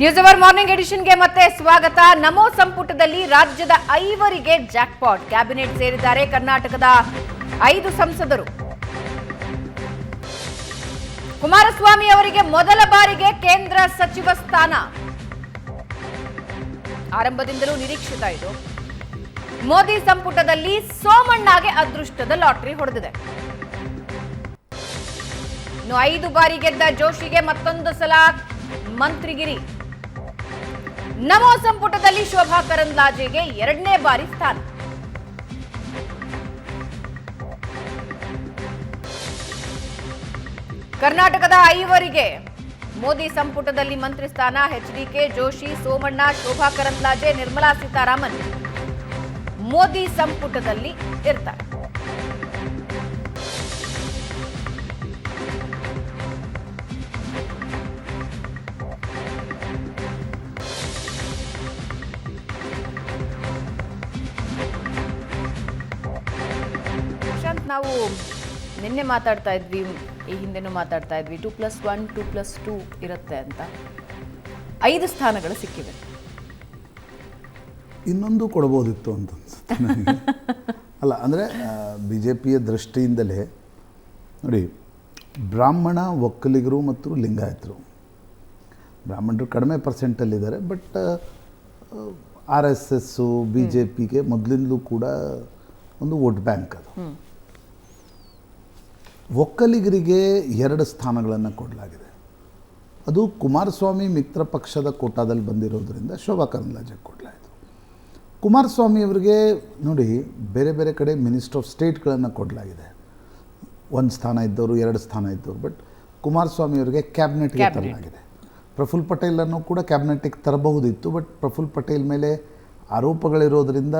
News hour morning ಎಡಿಷನ್ಗೆ ಮತ್ತೆ ಸ್ವಾಗತ. ನಮೋ ಸಂಪುಟದಲ್ಲಿ ರಾಜ್ಯದ ಐವರಿಗೆ ಜಾಕ್ಪಾಟ್ ಕ್ಯಾಬಿನೆಟ್ ಸೇರಿದ್ದಾರೆ ಕರ್ನಾಟಕದ ಐದು ಸಂಸದರು. ಕುಮಾರಸ್ವಾಮಿ ಅವರಿಗೆ ಮೊದಲ ಬಾರಿಗೆ ಕೇಂದ್ರ ಸಚಿವ ಸ್ಥಾನ. ಆರಂಭದಿಂದಲೂ ನಿರೀಕ್ಷಿತ ಇದು. ಮೋದಿ ಸಂಪುಟದಲ್ಲಿ ಸೋಮಣ್ಣಗೆ ಅದೃಷ್ಟದ ಲಾಟರಿ ಹೊಡೆದಿದೆ. ಇನ್ನು ಐದು ಬಾರಿ ಗೆದ್ದ ಜೋಶಿಗೆ ಮತ್ತೊಂದು ಸಲ ಮಂತ್ರಿಗಿರಿ. ನಮೋ ಸಂಪುಟದಲ್ಲಿ ಶೋಭಾ ಕರಂದ್ಲಾಜೆಗೆ ಎರಡನೇ ಬಾರಿ ಸ್ಥಾನ. ಕರ್ನಾಟಕದ ಐವರಿಗೆ ಮೋದಿ ಸಂಪುಟದಲ್ಲಿ ಮಂತ್ರಿ ಸ್ಥಾನ ಎಚ್ಡಿಕೆ ಜೋಶಿ, ಸೋಮಣ್ಣ, ಶೋಭಾ ಕರಂದ್ಲಾಜೆ, ನಿರ್ಮಲಾ ಸೀತಾರಾಮನ್ ಮೋದಿ ಸಂಪುಟದಲ್ಲಿ ಇರ್ತಾರೆ. ನಾವು ನಿನ್ನೆ ಮಾತಾಡ್ತಾ ಇದ್ವಿ ಈ ಹಿಂದೆನೂ ಮಾತಾಡ್ತಾ ಇದ್ವಿ. Two plus one two plus two ಇರುತ್ತೆ ಅಂತ. ಐದು ಸ್ಥಾನಗಳು ಸಿಕ್ಕಿವೆ. ಇನ್ನೊಂದು ಕೊಡ್ಬೋದಿತ್ತು ಅಂತ ಅನ್ಸುತ್ತೆ ಅಲ್ಲ ಅಂದರೆ ಬಿ ಜೆ ಪಿಯ ದೃಷ್ಟಿಯಿಂದಲೇ ನೋಡಿ ಬ್ರಾಹ್ಮಣ ಒಕ್ಕಲಿಗರು ಮತ್ತು ಲಿಂಗಾಯತರು. ಬ್ರಾಹ್ಮಣರು ಕಡಿಮೆ ಪರ್ಸೆಂಟಲ್ಲಿದ್ದಾರೆ but R S S B J ಪಿಗೆ ಮೊದಲಿಂದಲೂ ಕೂಡ ಒಂದು ವೋಟ್ ಬ್ಯಾಂಕ್ ಅದು. ಒಕ್ಕಲಿಗರಿಗೆ ಎರಡು ಸ್ಥಾನಗಳನ್ನು ಕೊಡಲಾಗಿದೆ. ಅದು ಕುಮಾರಸ್ವಾಮಿ ಮಿತ್ರ ಪಕ್ಷದ ಕೋಟಾದಲ್ಲಿ ಬಂದಿರೋದರಿಂದ ಶೋಭಾ ಕರಂದ್ಲಾಜೆ ಕೊಡಲಾಯಿತು. ಕುಮಾರಸ್ವಾಮಿ ಅವರಿಗೆ ನೋಡಿ ಬೇರೆ ಬೇರೆ ಕಡೆ ಮಿನಿಸ್ಟರ್ ಆಫ್ ಸ್ಟೇಟ್ಗಳನ್ನು ಕೊಡಲಾಗಿದೆ. ಒಂದು ಸ್ಥಾನ ಇದ್ದವರು ಎರಡು ಸ್ಥಾನ ಇದ್ದವರು ಬಟ್ ಕುಮಾರಸ್ವಾಮಿ ಅವರಿಗೆ ಕ್ಯಾಬಿನೆಟ್ಗೆ. ತರಲಾಗಿದೆ. ಪ್ರಫುಲ್ ಪಟೇಲನ್ನು ಕೂಡ ಕ್ಯಾಬಿನೆಟ್ಟಿಗೆ ತರಬಹುದಿತ್ತು ಬಟ್ ಪ್ರಫುಲ್ ಪಟೇಲ್ ಮೇಲೆ ಆರೋಪಗಳಿರೋದರಿಂದ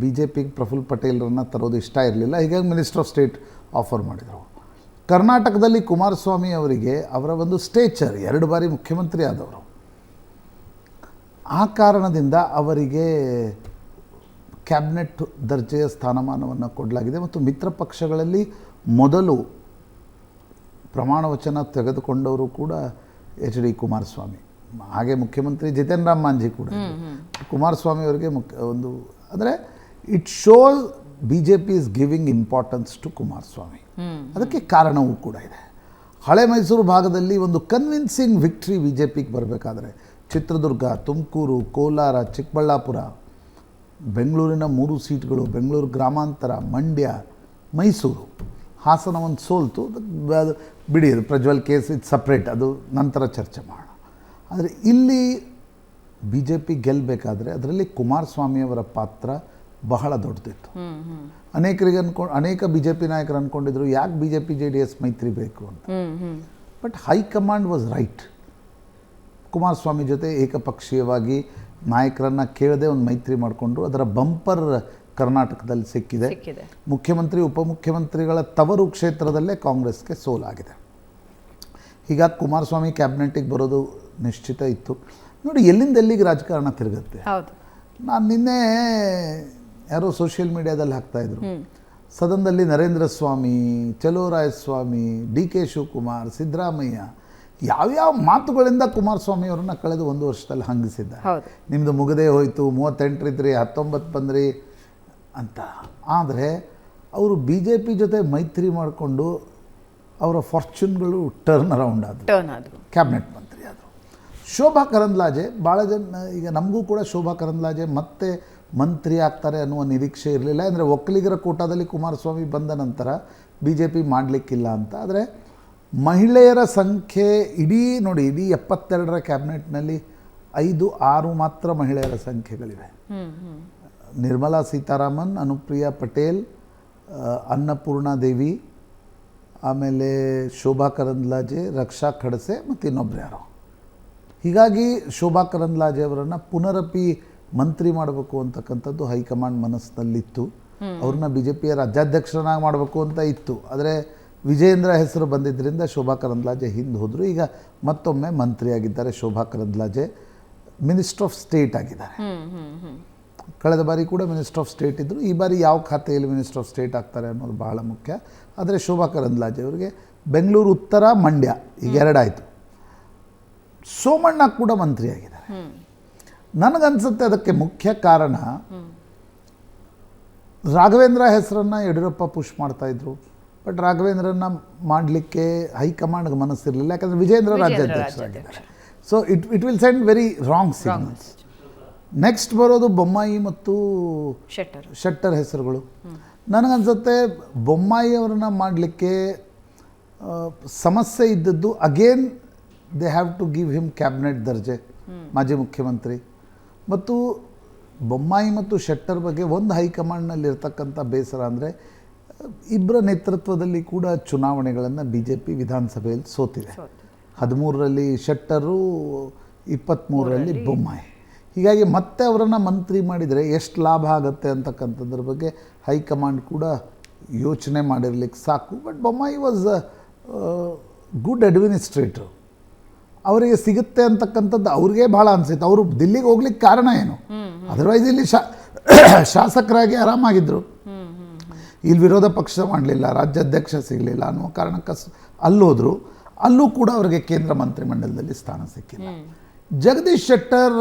ಬಿ ಜೆ ಪಿಗೆ ಪ್ರಫುಲ್ ಪಟೇಲರನ್ನು ತರೋದು ಇಷ್ಟ ಇರಲಿಲ್ಲ. ಹೀಗಾಗಿ ಮಿನಿಸ್ಟರ್ ಆಫ್ ಸ್ಟೇಟ್ ಆಫರ್ ಮಾಡಿದರು. ಕರ್ನಾಟಕದಲ್ಲಿ ಕುಮಾರಸ್ವಾಮಿ ಅವರಿಗೆ ಅವರ ಒಂದು ಸ್ಟೇಚರ್ ಎರಡು ಬಾರಿ ಮುಖ್ಯಮಂತ್ರಿ ಆದವರು. ಆ ಕಾರಣದಿಂದ ಅವರಿಗೆ ಕ್ಯಾಬಿನೆಟ್ ದರ್ಜೆಯ ಸ್ಥಾನಮಾನವನ್ನು ಕೊಡಲಾಗಿದೆ ಮತ್ತು ಮಿತ್ರ ಪಕ್ಷಗಳಲ್ಲಿ ಮೊದಲು ಪ್ರಮಾಣ ವಚನ ತೆಗೆದುಕೊಂಡವರು ಕೂಡ ಎಚ್ ಡಿ ಕುಮಾರಸ್ವಾಮಿ. ಹಾಗೆ ಮುಖ್ಯಮಂತ್ರಿ ಜಿತೇನ್ ರಾಮ್ ಮಾಂझಿ ಕೂಡ. ಕುಮಾರಸ್ವಾಮಿ ಅವರಿಗೆ ಮುಖ್ಯ ಒಂದು ಅಂದರೆ it shows B J P is giving importance to Kumaraswamy ಅದಕ್ಕೆ ಕಾರಣವೂ ಕೂಡ ಇದೆ. ಹಳೆ ಮೈಸೂರು ಭಾಗದಲ್ಲಿ ಒಂದು ಕನ್ವಿನ್ಸಿಂಗ್ ವಿಕ್ಟ್ರಿ ಬಿ ಜೆ ಪಿಗೆ ಬರಬೇಕಾದ್ರೆ ಚಿತ್ರದುರ್ಗ ತುಮಕೂರು ಕೋಲಾರ ಚಿಕ್ಕಬಳ್ಳಾಪುರ ಬೆಂಗಳೂರಿನ ಮೂರು ಸೀಟ್ಗಳು ಬೆಂಗಳೂರು ಗ್ರಾಮಾಂತರ ಮಂಡ್ಯ ಮೈಸೂರು. ಹಾಸನ ಒಂದು ಸೋಲ್ತು. ಅದು- ಬಿಡಿ ಅದು ಪ್ರಜ್ವಲ್ ಕೇಸ್ ಇದು ಸಪ್ರೇಟ್ ಅದು ನಂತರ ಚರ್ಚೆ ಮಾಡೋಣ. ಆದರೆ ಇಲ್ಲಿ ಬಿ ಜೆ ಪಿ ಗೆಲ್ಲಬೇಕಾದ್ರೆ ಅದರಲ್ಲಿ ಕುಮಾರಸ್ವಾಮಿಯವರ ಪಾತ್ರ ಬಹಳ ದೊಡ್ಡದಿತ್ತು. ಅನೇಕರಿಗೆ ಅನ್ಕೊಂಡು ಅನೇಕ ಬಿ ಜೆ ಪಿ ನಾಯಕರು ಅಂದ್ಕೊಂಡಿದ್ರು ಯಾಕೆ B J P J D S ಮೈತ್ರಿ ಬೇಕು ಅಂತ. But high command was right Kumaraswamy ಜೊತೆ ಏಕಪಕ್ಷೀಯವಾಗಿ ನಾಯಕರನ್ನು ಕೇಳದೆ ಒಂದು ಮೈತ್ರಿ ಮಾಡಿಕೊಂಡ್ರು. ಅದರ ಬಂಪರ್ ಕರ್ನಾಟಕದಲ್ಲಿ ಸಿಕ್ಕಿದೆ. ಮುಖ್ಯಮಂತ್ರಿ ಉಪಮುಖ್ಯಮಂತ್ರಿಗಳ ತವರು ಕ್ಷೇತ್ರದಲ್ಲೇ ಕಾಂಗ್ರೆಸ್ಗೆ ಸೋಲಾಗಿದೆ. ಹೀಗಾಗಿ ಕುಮಾರಸ್ವಾಮಿ ಕ್ಯಾಬಿನೆಟ್ಗೆ ಬರೋದು ನಿಶ್ಚಿತ ಇತ್ತು. ನೋಡಿ ಎಲ್ಲಿಂದ ಎಲ್ಲಿಗೆ ರಾಜಕಾರಣ ತಿರುಗುತ್ತೆ? ನಾನು ನಿನ್ನೆ ಯಾರೋ ಸೋಷಿಯಲ್ ಮೀಡಿಯಾದಲ್ಲಿ ಹಾಕ್ತಾಯಿದ್ರು ಸದನದಲ್ಲಿ ನರೇಂದ್ರ ಸ್ವಾಮಿ ಚಲೋರಾಯಸ್ವಾಮಿ ಡಿ ಕೆ ಶಿವಕುಮಾರ್ ಸಿದ್ದರಾಮಯ್ಯ ಯಾವ್ಯಾವ ಮಾತುಗಳಿಂದ ಕುಮಾರಸ್ವಾಮಿ ಅವ್ರನ್ನ ಕಳೆದ ಒಂದು ವರ್ಷದಲ್ಲಿ ಹಂಗಿಸಿದ್ದಾರೆ. ಹೌದು. ನಿಮ್ಮದು ಮುಗದೇ ಹೋಯಿತು ಮೂವತ್ತೆಂಟರಿದ್ರಿ ಹತ್ತೊಂಬತ್ತು ಬಂದ್ರಿ ಅಂತ. ಆದರೆ ಅವರು ಬಿ ಜೆ ಪಿ ಜೊತೆ ಮೈತ್ರಿ ಮಾಡಿಕೊಂಡು ಅವರ ಫಾರ್ಚೂನ್ಗಳು ಟರ್ನ್ ಅರೌಂಡ್ ಆದವು ಟರ್ನ್ ಆದ್ರು. ಕ್ಯಾಬಿನೆಟ್ ಮಂತ್ರಿ ಆದರು. ಶೋಭಾ ಕರಂದ್ಲಾಜೆ ಭಾಳ ಜನ ಈಗ ನಮಗೂ ಕೂಡ ಶೋಭಾ ಕರಂದ್ಲಾಜೆ ಮತ್ತೆ ಮಂತ್ರಿ ಆಗ್ತಾರೆ ಅನ್ನುವ ನಿರೀಕ್ಷೆ ಇರಲಿಲ್ಲ. ಅಂದರೆ ಒಕ್ಕಲಿಗರ ಕೋಟಾದಲ್ಲಿ ಕುಮಾರಸ್ವಾಮಿ ಬಂದ ನಂತರ ಬಿ ಜೆ ಪಿ ಮಾಡಲಿಕ್ಕಿಲ್ಲ ಅಂತ. ಆದರೆ ಮಹಿಳೆಯರ ಸಂಖ್ಯೆ ಇಡೀ ನೋಡಿ ಇಡೀ ಎಪ್ಪತ್ತೆರಡರ ಕ್ಯಾಬಿನೆಟ್ನಲ್ಲಿ ಐದು ಆರು ಮಾತ್ರ ಮಹಿಳೆಯರ ಸಂಖ್ಯೆಗಳಿವೆ. ನಿರ್ಮಲಾ ಸೀತಾರಾಮನ್ ಅನುಪ್ರಿಯಾ ಪಟೇಲ್ ಅನ್ನಪೂರ್ಣಾ ದೇವಿ ಆಮೇಲೆ ಶೋಭಾ ಕರಂದ್ಲಾಜೆ ರಕ್ಷಾ ಖಡಸೆ ಮತ್ತು ಇನ್ನೊಬ್ರು ಯಾರೋ. ಹೀಗಾಗಿ ಶೋಭಾ ಕರಂದ್ಲಾಜೆ ಅವರನ್ನು ಪುನರಪಿ ಮಂತ್ರಿ ಮಾಡಬೇಕು ಅಂತಕ್ಕಂಥದ್ದು ಹೈಕಮಾಂಡ್ ಮನಸ್ಸಿನಲ್ಲಿತ್ತು. ಅವ್ರನ್ನ ಬಿ ಜೆ ಪಿಯ ರಾಜ್ಯಾಧ್ಯಕ್ಷರನ್ನಾಗಿ ಮಾಡಬೇಕು ಅಂತ ಇತ್ತು. ಆದರೆ ವಿಜಯೇಂದ್ರ ಹೆಸರು ಬಂದಿದ್ದರಿಂದ ಶೋಭಾ ಕರಂದ್ಲಾಜೆ ಹಿಂದೆ ಹೋದರು. ಈಗ ಮತ್ತೊಮ್ಮೆ ಮಂತ್ರಿಯಾಗಿದ್ದಾರೆ Shobha Karandlaje. Minister of state ಆಗಿದ್ದಾರೆ. ಕಳೆದ ಬಾರಿ ಕೂಡ ಮಿನಿಸ್ಟರ್ ಆಫ್ ಸ್ಟೇಟ್ ಇದ್ದರು ಈ ಬಾರಿ ಯಾವ ಖಾತೆಯಲ್ಲಿ ಮಿನಿಸ್ಟರ್ ಆಫ್ ಸ್ಟೇಟ್ ಆಗ್ತಾರೆ ಅನ್ನೋದು ಬಹಳ ಮುಖ್ಯ. ಆದರೆ ಶೋಭಾ ಕರಂದ್ಲಾಜೆ ಅವರಿಗೆ ಬೆಂಗಳೂರು ಉತ್ತರ ಮಂಡ್ಯ ಈಗ ಎರಡಾಯಿತು. ಸೋಮಣ್ಣ ಕೂಡ ಮಂತ್ರಿಯಾಗಿದ್ದಾರೆ. ನನಗನ್ಸುತ್ತೆ ಅದಕ್ಕೆ ಮುಖ್ಯ ಕಾರಣ ರಾಘವೇಂದ್ರ ಹೆಸರನ್ನು ಯಡಿಯೂರಪ್ಪ ಪುಷ್ ಮಾಡ್ತಾ ಇದ್ರು. ಬಟ್ ರಾಘವೇಂದ್ರನ ಮಾಡಲಿಕ್ಕೆ ಹೈಕಮಾಂಡ್ಗೆ ಮನಸ್ಸಿರಲಿಲ್ಲ. ಯಾಕಂದರೆ Vijayendra Vijayendra ರಾಜ್ಯಾಧ್ಯಕ್ಷರಾಗಿದ್ದಾರೆ. So it it will send very wrong signals next ಬರೋದು ಬೊಮ್ಮಾಯಿ ಮತ್ತು ಶೆಟ್ಟರ್. ಶೆಟ್ಟರ್ ಹೆಸರುಗಳು. ನನಗನ್ಸುತ್ತೆ ಬೊಮ್ಮಾಯಿ ಅವ್ರನ್ನ ಮಾಡಲಿಕ್ಕೆ ಸಮಸ್ಯೆ ಇದ್ದದ್ದು again they have to give him cabinet ದರ್ಜೆ. ಮಾಜಿ ಮುಖ್ಯಮಂತ್ರಿ. ಮತ್ತು ಬೊಮ್ಮಾಯಿ ಮತ್ತು ಶೆಟ್ಟರ್ ಬಗ್ಗೆ ಒಂದು ಹೈಕಮಾಂಡ್ನಲ್ಲಿ ಇರತಕ್ಕಂಥ ಬೇಸರ ಅಂದರೆ ಇಬ್ಬರ ನೇತೃತ್ವದಲ್ಲಿ ಕೂಡ ಚುನಾವಣೆಗಳನ್ನು ಬಿ ಜೆ ಪಿ ವಿಧಾನಸಭೆಯಲ್ಲಿ ಸೋತಿದೆ. ಹದಿಮೂರರಲ್ಲಿ ಶೆಟ್ಟರು ಇಪ್ಪತ್ತ್ಮೂರರಲ್ಲಿ ಬೊಮ್ಮಾಯಿ. ಹೀಗಾಗಿ ಮತ್ತೆ ಅವರನ್ನು ಮಂತ್ರಿ ಮಾಡಿದರೆ ಎಷ್ಟು ಲಾಭ ಆಗುತ್ತೆ ಅಂತಕ್ಕಂಥದ್ರ ಬಗ್ಗೆ ಹೈಕಮಾಂಡ್ ಕೂಡ ಯೋಚನೆ ಮಾಡಿರ್ಲಿಕ್ಕೆ ಸಾಕು. But Bommai was good administrator ಅವರಿಗೆ ಸಿಗುತ್ತೆ ಅಂತಕ್ಕಂಥದ್ದು ಅವ್ರಿಗೆ ಭಾಳ ಅನಿಸಿತ್ತು. ಅವರು ದಿಲ್ಲಿಗೆ ಹೋಗ್ಲಿಕ್ಕೆ ಕಾರಣ ಏನು? ಅದರ್ವೈಸ್ ಇಲ್ಲಿ ಶಾ, ಶಾಸಕರಾಗಿ ಆರಾಮಾಗಿದ್ದರು ಇಲ್ಲಿ ವಿರೋಧ ಪಕ್ಷ ಮಾಡಲಿಲ್ಲ, ರಾಜ್ಯಾಧ್ಯಕ್ಷ ಸಿಗಲಿಲ್ಲ ಅನ್ನೋ ಕಾರಣಕ್ಕೆ ಅಲ್ಲೋದ್ರು ಅಲ್ಲೂ ಕೂಡ ಅವರಿಗೆ ಕೇಂದ್ರ ಮಂತ್ರಿಮಂಡಲದಲ್ಲಿ ಸ್ಥಾನ ಸಿಕ್ಕಿಲ್ಲ. ಜಗದೀಶ್ ಶೆಟ್ಟರ್,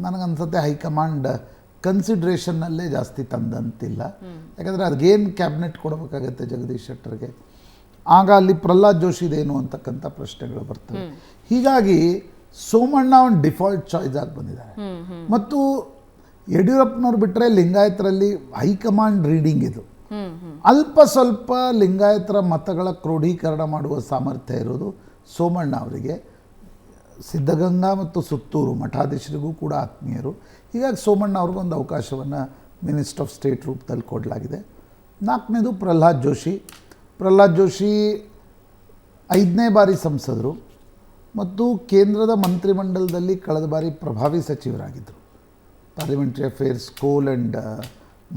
ನನಗನ್ಸುತ್ತೆ ಹೈಕಮಾಂಡ್ ಕನ್ಸಿಡ್ರೇಷನ್ನಲ್ಲೇ ಜಾಸ್ತಿ ತಂದಂತಿಲ್ಲ. ಯಾಕಂದರೆ ಅದಕ್ಕೇನು ಕ್ಯಾಬಿನೆಟ್ ಕೊಡಬೇಕಾಗತ್ತೆ ಜಗದೀಶ್ ಶೆಟ್ಟರ್ಗೆ? ಆಗ ಅಲ್ಲಿ ಪ್ರಹ್ಲಾದ್ ಜೋಶಿದೇನು ಅಂತಕ್ಕಂಥ ಪ್ರಶ್ನೆಗಳು ಬರ್ತವೆ. ಹೀಗಾಗಿ ಸೋಮಣ್ಣ ಒಂದು ಡಿಫಾಲ್ಟ್ ಚಾಯ್ಸ್ ಆಗಿ ಬಂದಿದ್ದಾರೆ. ಮತ್ತು ಯಡಿಯೂರಪ್ಪನವ್ರು ಬಿಟ್ಟರೆ ಲಿಂಗಾಯತರಲ್ಲಿ ಹೈಕಮಾಂಡ್ ರೀಡಿಂಗ್ ಇದು. ಅಲ್ಪ ಸ್ವಲ್ಪ ಲಿಂಗಾಯತರ ಮತಗಳ ಕ್ರೋಢೀಕರಣ ಮಾಡುವ ಸಾಮರ್ಥ್ಯ ಇರೋದು ಸೋಮಣ್ಣ ಅವರಿಗೆ. ಸಿದ್ಧಗಂಗಾ ಮತ್ತು ಸುತ್ತೂರು ಮಠಾಧೀಶರಿಗೂ ಕೂಡ ಆತ್ಮೀಯರು. ಹೀಗಾಗಿ ಸೋಮಣ್ಣ ಅವ್ರಿಗೊಂದು ಅವಕಾಶವನ್ನು ಮಿನಿಸ್ಟರ್ ಆಫ್ ಸ್ಟೇಟ್ ರೂಪದಲ್ಲಿ ಕೊಡಲಾಗಿದೆ. ನಾಲ್ಕನೇದು ಪ್ರಹ್ಲಾದ್ ಜೋಶಿ. ಪ್ರಹ್ಲಾದ್ ಜೋಶಿ ಐದನೇ ಬಾರಿ ಸಂಸದರು ಮತ್ತು ಕೇಂದ್ರದ ಮಂತ್ರಿಮಂಡಲದಲ್ಲಿ ಕಳೆದ ಬಾರಿ ಪ್ರಭಾವಿ ಸಚಿವರಾಗಿದ್ದರು. Parliamentary affairs coal and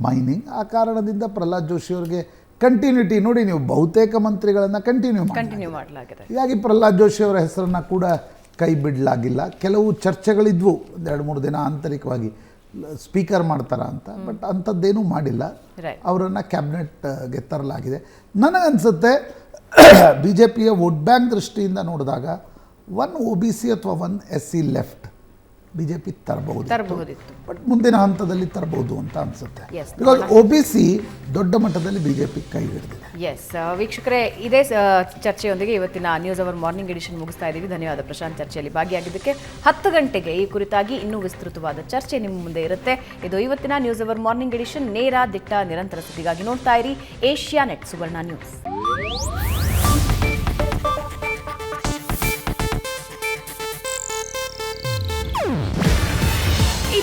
mining ಆ ಕಾರಣದಿಂದ ಪ್ರಹ್ಲಾದ್ ಜೋಶಿ ಅವರಿಗೆ ಕಂಟಿನ್ಯೂಟಿ ನೋಡಿ ನೀವು ಬಹುತೇಕ ಮಂತ್ರಿಗಳನ್ನು ಕಂಟಿನ್ಯೂ ಮಾಡಿ ಕಂಟಿನ್ಯೂ ಮಾಡಲಾಗಿದೆ. ಹೀಗಾಗಿ ಪ್ರಹ್ಲಾದ್ ಜೋಶಿ ಅವರ ಹೆಸರನ್ನು ಕೂಡ ಕೈ ಬಿಡಲಾಗಿಲ್ಲ. ಕೆಲವು ಚರ್ಚೆಗಳಿದ್ವು. ಒಂದು ಎರಡು ಮೂರು ದಿನ ಆಂತರಿಕವಾಗಿ ಸ್ಪೀಕರ್ ಮಾಡ್ತಾರ ಅಂತ ಬಟ್ ಅಂಥದ್ದೇನೂ ಮಾಡಿಲ್ಲ. ಅವರನ್ನು ಕ್ಯಾಬಿನೆಟ್ಗೆ ತರಲಾಗಿದೆ ನನಗನ್ಸುತ್ತೆ ಬಿ ಜೆ ಪಿಯ ವೋಟ್ ಬ್ಯಾಂಕ್ ದೃಷ್ಟಿಯಿಂದ ನೋಡಿದಾಗ ಒನ್ ಒ ಬಿ ಸಿ ಅಥವಾ one S C left B J P ತರಬಹುದು ಬಟ್ ಮುಂದಿನ ಹಂತದಲ್ಲಿ ತರಬಹುದು ಅಂತ ಅನ್ಸುತ್ತೆ. ಬಿಕಾಸ್ ಒ ಬಿ ಸಿ ದೊಡ್ಡ ಮಟ್ಟದಲ್ಲಿ ಬಿ ಜೆ ಪಿ ಕೈ ಹಿಡಿದಿದೆ. ಎಸ್ ವೀಕ್ಷಕರೇ ಇದೇ ಚರ್ಚೆಯೊಂದಿಗೆ ಇವತ್ತಿನ ನ್ಯೂಸ್ ಅವರ್ ಮಾರ್ನಿಂಗ್ ಎಡಿಷನ್ ಮುಗಿಸ್ತಾ ಇದ್ದೀವಿ. ಧನ್ಯವಾದ. ಪ್ರಶಾಂತ್ ಚರ್ಚೆಯಲ್ಲಿ ಭಾಗಿಯಾಗಿದ್ದಕ್ಕೆ ಹತ್ತು ಗಂಟೆಗೆ ಈ ಕುರಿತಾಗಿ ಇನ್ನೂ ವಿಸ್ತೃತವಾದ ಚರ್ಚೆ ನಿಮ್ಮ ಮುಂದೆ ಇರುತ್ತೆ. ಇದು ಇವತ್ತಿನ ನ್ಯೂಸ್ ಅವರ್ ಮಾರ್ನಿಂಗ್ ಎಡಿಷನ್ ನೇರ ದಿಟ್ಟ ನಿರಂತರ ಸುದ್ದಿಗಾಗಿ ನೋಡ್ತಾ ಇರಿ. Asia net Suvarna news.